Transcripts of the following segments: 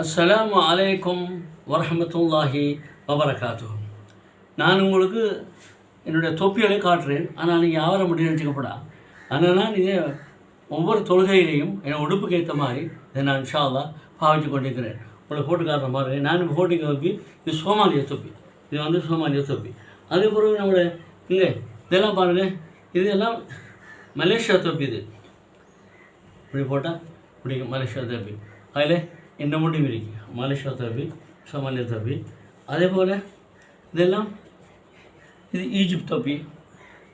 அஸ்லாம் அலைக்கும் வரமத்துல்லாஹி வபரகாத்து நான் உங்களுக்கு என்னுடைய தொப்பிகளை காட்டுறேன். ஆனால் நீங்கள் ஆவர முடியும் நினச்சிக்கப்படா ஆனால் இதை ஒவ்வொரு தொழுகையிலையும் என் உடுப்புக்கு ஏற்ற மாதிரி இதை நான் இன்ஷா பாவிச்சு கொண்டிருக்கிறேன். உங்களை போட்டு காட்டுற மாதிரி. நான் இப்போ தொப்பி இது சோமாலிய தொப்பி. இது வந்து சோமாலிய தொப்பி. அதுக்கப்புறம் பிறகு நம்மளோட இங்கே இதெல்லாம் பாருங்கள் இதெல்லாம் மலேசியா தொப்பி இது. இப்படி போட்டால் இப்படி மலேசியா தொப்பி. அதில் இந்த முடிவு இருக்கு. மலேசியா தப்பி சோமாலியா தப்பி அதே போல் இதெல்லாம் இது ஈஜிப்ட் தொப்பி.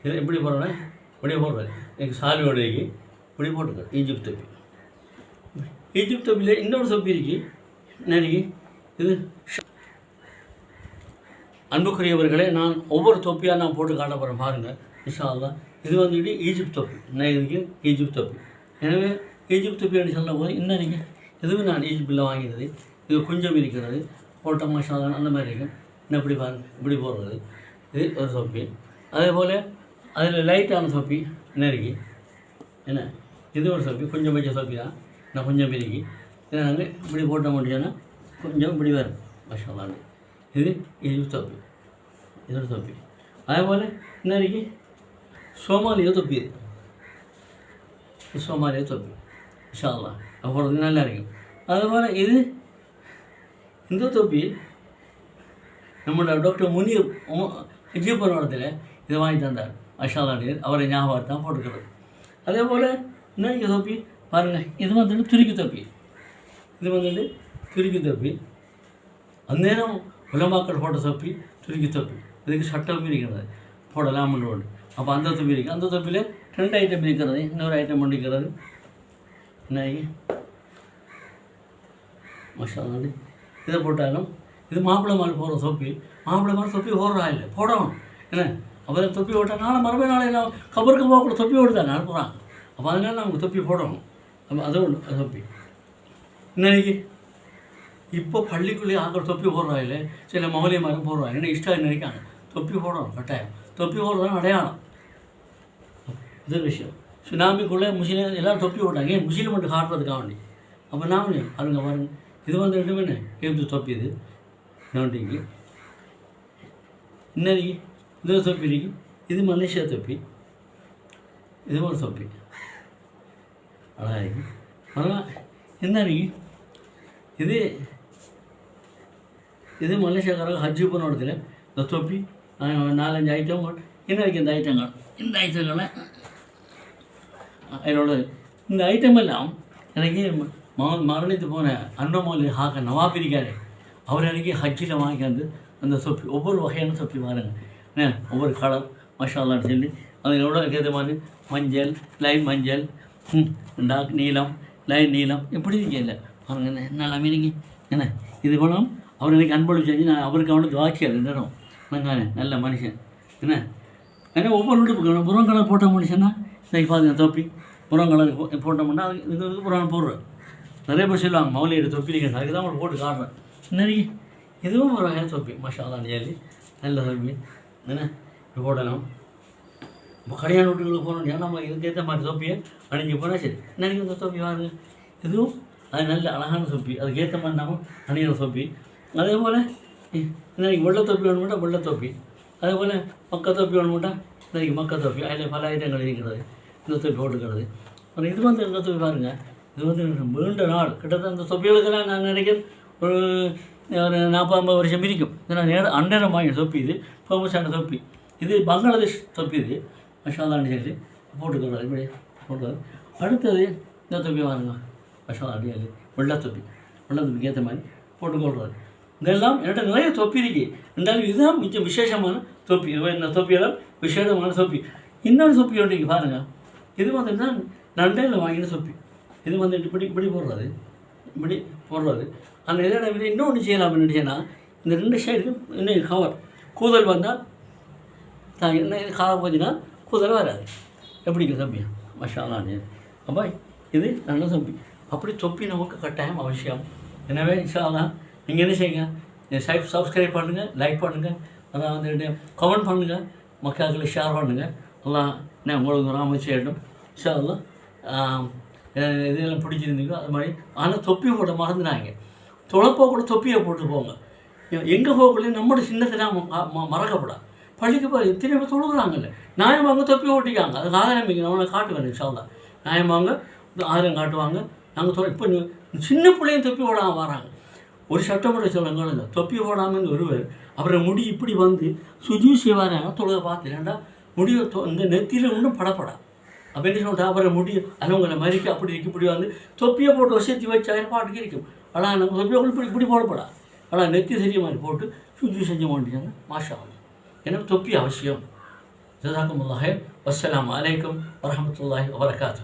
இது எப்படி போடுறேன் இப்படி போடுறேன் எனக்கு சாலியோடைக்கு இப்படி போட்டுக்க ஈஜிப்ட் தொப்பி. ஈஜிப்ட் தொப்பியில் இன்னொரு தொப்பி இருக்கு. நினைக்கி இது அன்புக்குரியவர்களே நான் ஒவ்வொரு தொப்பியாக நான் போட்டு காட்ட போகிறேன் பாருங்கள் இன்ஷா தான் இது வந்துட்டு ஈஜிப்ட் தொப்பி. நான் இதுக்கு ஈஜிப்ட் தொப்பி. எனவே ஈஜிப்ட் தொப்பின்னு சொல்லும் போது இன்னைக்கு இதுவும் நான் ஈஜிப்டில் வாங்கினது. இது கொஞ்சம் இருக்கிறது. போட்ட மசாலா அந்த மாதிரி இருக்கும் இன்னும் இப்படி பாருங்க இப்படி போடுறது. இது ஒரு சொப்பி அதே போல் அதில் லைட்டான சொப்பி என்ன இருக்கு? என்ன? இது ஒரு சொப்பி கொஞ்சம் கொஞ்சம் சொப்பி தான் நான் கொஞ்சம் பிரிக்கி இதை நாங்கள் இப்படி போட்ட முடிஞ்சோன்னா கொஞ்சம் இப்படி வரும். மசாலான்னு இது இது தொப்பி. இது ஒரு தொப்பி. அதே போல் என்ன இருக்கு? சோமாலியோ தொப்பி இது சோமாலியோ தொப்பி. இன்ஷால்லா அப்பொழுது நல்லா இருக்கும். அதுபோல் இது இந்த தொப்பி நம்மளோட டாக்டர் முனீர் விஜயபுரத்தில் இதை வாங்கி தந்தார். அஷாலாடி அவரை ஞாபகம் தான் போட்டுக்கிறது. அதே போல் இன்னைக்கு தொப்பி பாருங்கள் இது வந்துட்டு துருக்கி தொப்பி இது வந்துட்டு துருக்கி தொப்பி அந்நேரம் உலமாக்கள் போட்ட தொப்பி துருக்கி தொப்பி இதுக்கு சட்டம் இருக்கிறது. போடலாம் ஒன்று அப்போ அந்த தொப்பி இருக்குது அந்த தொப்பியில் ரெண்டு ஐட்டம் இருக்கிறது. இன்னொரு ஐட்டம் பண்ணிக்கிறது என்ன மசாலாண்டு இதை போட்டாலும் இது மாப்பிள்ளை மாதிரி போகிற தொப்பி. மாப்பிள்ளை மாதிரி தொப்பி ஓடுறா இல்லை போடணும். என்ன? அவரை தொப்பி ஓட்டனால மறுபடியும் நாளை நான் கபருக்கு போக கூட தொப்பி ஓடுதான் அனுப்புகிறான் அப்போ அதனால நமக்கு தொப்பி போடணும். அப்போ அதை ஒன்று தொப்பி. இன்னைக்கு இப்போ பள்ளிக்குள்ளேயே ஆக்கிற தொப்பி போடுறா இல்லை? சில மௌலியமாரும் போடுறா. என்ன இஷ்டம் நினைக்காங்க தொப்பி போடணும் கட்டாயம். தொப்பி போடுறது அடையாளம். இது விஷயம். சுனாமிக்குள்ளே முஸ்லீம் எல்லாம் தொப்பி விட்டாங்க ஏன்? முஸ்லீம் மட்டும் காட்டுறதுக்காக வேண்டி அப்போ நான் பாருங்க பாருங்க. இது வந்து ரெண்டு என்ன? எழுந்து தொப்பி இது. நோண்டிக்கு இன்னைக்கு இது. தொப்பி இருக்கு. இது மலேசியா தொப்பி. இது ஒரு தொப்பி. அழகாக இருக்கு அதெல்லாம் என்ன இருக்கு? இது இது மலேசியாக்காரங்க ஹஜ்ஜு பண்ண இடத்துல. இந்த தொப்பி நாலஞ்சு ஐட்டம் என்ன இருக்கு இந்த ஐட்டங்கள் இந்த ஐட்டங்களை என்னோட இந்த ஐட்டம் எல்லாம் எனக்கு ம- மரணித்து போன அன்னமௌலி ஹாக்க நவாப் இருக்காரு. அவர் எனக்கு ஹஜ்ஜில் வாங்கிக்காந்து அந்த சொப்பி ஒவ்வொரு வகையான சொப்பி பாருங்க. ஒவ்வொரு கலர் மசாலான்னு சொல்லி. அது எவ்வளோ மாதிரி மஞ்சள் லைன் மஞ்சள் டாக் நீளம் லைன் நீளம் இப்படி இருக்கல பாருங்க என்ன நல்லா மீனிங்க என்ன இது போலும் அவர் எனக்கு அன்பு செஞ்சு நான் அவருக்கு அவனுக்கு வாக்கியார் நேரம் நல்ல மனுஷன். என்ன ஏன்னா ஒவ்வொரு வீட்டுக்கு புறம் கலர் போட்ட மனுஷன்னா சரி பாருங்க தொப்பி புறம் போட்டோம்னா அது இது இது புறம் போடுறேன் நிறைய பேர் சொல்லுவாங்க மௌலியோட தொப்பி நீங்கள் அதுக்கு தான் உங்களுக்கு போட்டு காட்டுறேன் நிறைய இதுவும் ஒரு வகையான தொப்பி. மஷாலா நியாலி நல்ல தொப்பி. என்ன? போடலாம். இப்போ கல்யாண வீட்டுகளுக்கு போகணும் ஏன்னா நம்ம இதுக்கேற்ற மாதிரி தொப்பியை அணிஞ்சு போனால் சரி. நினைக்க இந்த தொப்பி வாங்க இதுவும் அது நல்ல அழகான தொப்பி. அதுக்கேற்ற மாதிரி நம்ம அணிகிற தொப்பி. அதே போல் இன்னைக்கு வெள்ளை தொப்பி வேணுமெண்டா வெள்ளை தொப்பி. அதே போல் மக்க தொப்பி வேணுமெண்டா இன்னைக்கு மக்கள் தொப்பி அதில் பல ஐட்டங்கள் இருக்கிறது இந்த தொப்பி போட்டுக்கிறது அப்புறம் இது வந்து இந்த தொப்பி பாருங்க இது வந்து நீண்ட நாள் கிட்டத்தட்ட இந்த தொப்பிகளுக்கெல்லாம் நான் நினைக்கிறேன் ஒரு ஒரு நாற்பது ஐம்பது வருஷம் இருக்கும் இது நான் நேரம் அன்னேரம் வாங்கி தொப்பி இது ஃபேமஸான தொப்பி இது பங்களாதேஷ் தொப்பி இது மஷாலான்னு சொல்லி போட்டுக்கிறது இப்படி போட்டுக்கிறது அடுத்தது இந்த தொப்பி வாருங்க மஷாலா அடி வெள்ளை தொப்பி வெள்ளை தொப்பிக்கு ஏற்ற மாதிரி போட்டுக்கொள்வது இதெல்லாம் என்கிட்ட நிறைய தொப்பி இருக்கு இருந்தாலும் இதுதான் மிச்சம் விசேஷமான தொப்பி இந்த தொப்பியெல்லாம் விசேடமான தொப்பி. இன்னொரு தொப்பி ஒன்று நீங்கள் பாருங்கள் இது வந்துட்டு நண்டையில் வாங்கின தொப்பி. இது வந்துட்டு இப்படி இப்படி போடுறது. இப்படி போடுறது. அந்த இதோட விட இன்னொன்று செய்யலாம் நினச்சேன்னா இந்த ரெண்டு சைடு இன்னும் கவர் கூதல் வந்தால் தான் என்ன இது காலம் போச்சுன்னா கூதல் வராது. எப்படிங்க தம்பி மஷாலான் அப்போ இது நல்ல தம்பி அப்படி தொப்பி நமக்கு கட்டாயம் அவசியம். எனவே இன்ஷால்லாம் நீங்கள் என்ன செய்யுங்க? சப்ஸ்கிரைப் பண்ணுங்கள் லைக் பண்ணுங்கள் அதாவது என்ன கமெண்ட் பண்ணுங்கள் மக்களுக்கு ஷேர் பண்ணுங்கள் எல்லாம் நான் உங்களுக்கு ஒரு அமைச்சு ஆகிடும் ஸோ அதெல்லாம் இதெல்லாம் பிடிச்சிருந்தீங்களோ அது மாதிரி ஆனால் தொப்பி போட மறந்துனாங்க தொலைப்போ கூட தொப்பியை போட்டு போங்க. எங்கே போகக்குள்ளே நம்மளோட சின்னத்தெல்லாம் மறக்கப்படா ம- மறக்கப்படாது. பள்ளிக்கு போய் எத்தனை பேர் தொழுகிறாங்கல்ல நியாயமாங்க தொப்பி ஓட்டிக்காங்க அதுக்கு ஆதாரமிக்க வைங்க நான் காட்டுவேன் இன்ஷால்லா நியாயமாங்க ஆதாரம் காட்டுவாங்க. நாங்கள் தொலை இப்போ சின்ன பிள்ளையும் தொப்பி ஓடாமல் வராங்க. ஒரு சட்டமுறை சொல்லுங்க தொப்பி போடாமல் ஒருவர் அவரை முடி இப்படி வந்து சுஜி செய்வாராங்க தொழுக பார்த்துலேண்டா முடிய இந்த நெத்தியில் ஒன்றும் படப்படா. அப்போ என்ன சொல்லிட்டு அவரை முடி அலவங்களை மறிக்க அப்படி இருக்க இப்படி வந்து தொப்பியை போட்டு வசதி வச்சு அவர் பாட்டுக்கு இருக்கும் ஆனால் நம்ம தொப்பியை கூட இப்படி இப்படி போடப்படா. ஆனால் நெத்தி தெரிய மாதிரி போட்டு சுஜி செஞ்ச மாட்டேங்க மாஷா எனக்கு தொப்பி அவசியம். ஜசாக்கும் அல்லாஹ் வஸ்ஸலாமு அலைக்கும் வரமத்துல்லாஹி வரகாத்து